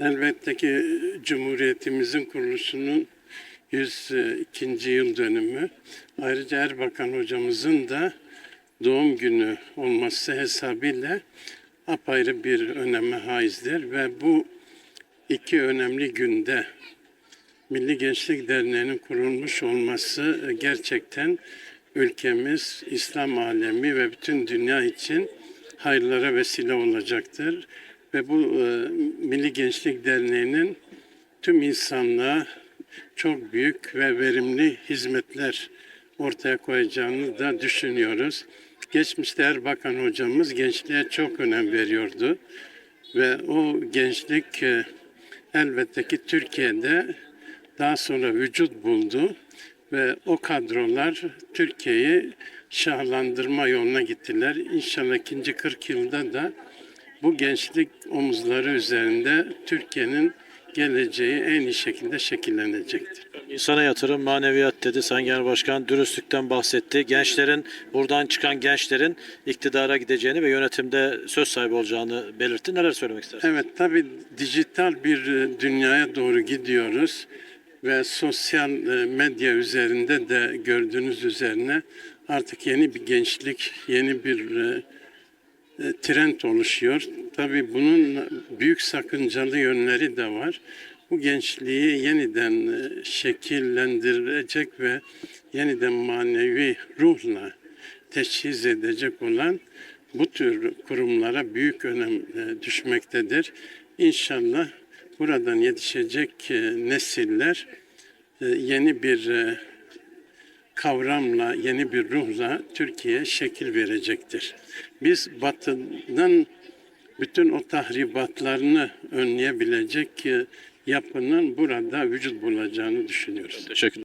Elbette ki Cumhuriyetimizin kuruluşunun 102. yıl dönümü. Ayrıca Erbakan hocamızın da doğum günü olması hesabıyla apayrı bir öneme haizdir ve bu iki önemli günde Milli Gençlik Derneği'nin kurulmuş olması gerçekten ülkemiz, İslam alemi ve bütün dünya için hayırlara vesile olacaktır. Ve bu e, Milli Gençlik Derneği'nin tüm insanlığa çok büyük ve verimli hizmetler ortaya koyacağını da düşünüyoruz. Geçmişte Erbakan hocamız gençliğe çok önem veriyordu ve o gençlik e, elbette ki Türkiye'de daha sonra vücut buldu ve o kadrolar Türkiye'yi şahlandırma yoluna gittiler. İnşallah ikinci 40 yılda da bu gençlik omuzları üzerinde Türkiye'nin geleceği en iyi şekilde şekillenecektir. İnsana yatırım, maneviyat dedi Sayın Genel Başkan. Dürüstlükten bahsetti. Gençlerin, buradan çıkan gençlerin iktidara gideceğini ve yönetimde söz sahibi olacağını belirtti. Neler söylemek istersiniz? Evet tabii dijital bir e, dünyaya doğru gidiyoruz ve sosyal e, medya üzerinde de gördüğünüz üzerine artık yeni bir gençlik, yeni bir e, trend oluşuyor. Tabii bunun büyük sakıncalı yönleri de var. Bu gençliği yeniden e, şekillendirecek ve yeniden manevi ruhla teşhis edecek olan bu tür kurumlara büyük önem e, düşmektedir. İnşallah buradan yetişecek e, nesiller e, yeni bir e, kavramla, yeni bir ruhla Türkiye'ye şekil verecektir. Biz Batı'nın bütün o tahribatlarını önleyebilecek e, yapının burada vücut bulacağını düşünüyoruz. Teşekkürler.